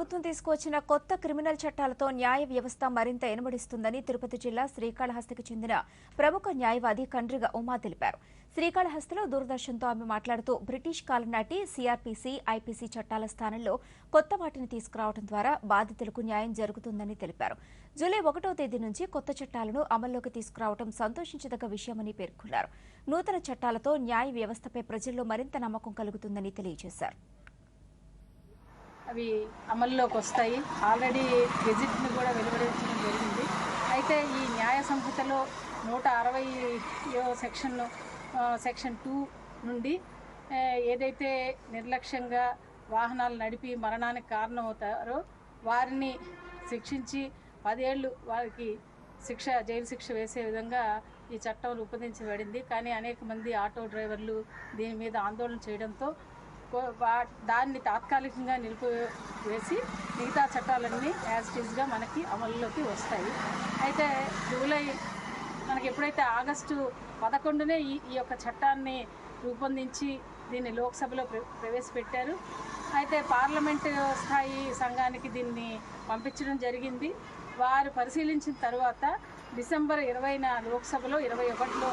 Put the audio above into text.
ప్రభుత్వం తీసుకువచ్చిన కొత్త క్రిమినల్ చట్టాలతో న్యాయ వ్యవస్థ మరింత ఎనబడిస్తుందని తిరుపతి జిల్లా శ్రీకాళహస్తికి చెందిన ప్రముఖ న్యాయవాది కండ్రిగ ఉమా తెలిపారు. శ్రీకాళహస్తిలో దూరదర్శన్తో ఆమె మాట్లాడుతూ బ్రిటిష్ కాలం నాటి సిఆర్పీసీ ఐపీసీ చట్టాల స్థానంలో కొత్త వాటిని తీసుకురావడం ద్వారా బాధితులకు న్యాయం జరుగుతుందని తెలిపారు. జూలై ఒకటో తేదీ నుంచి కొత్త చట్టాలను అమల్లోకి తీసుకురావడం సంతోషించదగ్గ విషయమని పేర్కొన్నారు. నూతన చట్టాలతో న్యాయ వ్యవస్థపై ప్రజల్లో మరింత నమ్మకం కలుగుతుందని తెలియజేశారు. అవి అమల్లోకి వస్తాయి. ఆల్రెడీ గెజిట్ని కూడా వెలువరించడం జరిగింది. అయితే ఈ న్యాయ సంహితలో నూట అరవై సెక్షన్ సెక్షన్ టూ నుండి ఏదైతే నిర్లక్ష్యంగా వాహనాలు నడిపి మరణానికి కారణమవుతారో వారిని శిక్షించి పదేళ్ళు వారికి శిక్ష జైలు శిక్ష వేసే విధంగా ఈ చట్టం రూపొందించబడింది. కానీ అనేక మంది ఆటో డ్రైవర్లు దీని మీద ఆందోళన చేయడంతో దాన్ని తాత్కాలికంగా నిలిపివేసి మిగతా చట్టాలన్నీ యాజ్ టీజ్గా మనకి అమలులోకి వస్తాయి. అయితే జూలై మనకి ఎప్పుడైతే ఆగస్టు పదకొండునే ఈ ఈ యొక్క చట్టాన్ని రూపొందించి దీన్ని లోక్సభలో ప్ర ప్రవేశపెట్టారు. అయితే పార్లమెంట్ స్థాయి సంఘానికి దీన్ని పంపించడం జరిగింది. వారు పరిశీలించిన తర్వాత డిసెంబర్ ఇరవైన లోక్సభలో ఇరవై ఒకటిలో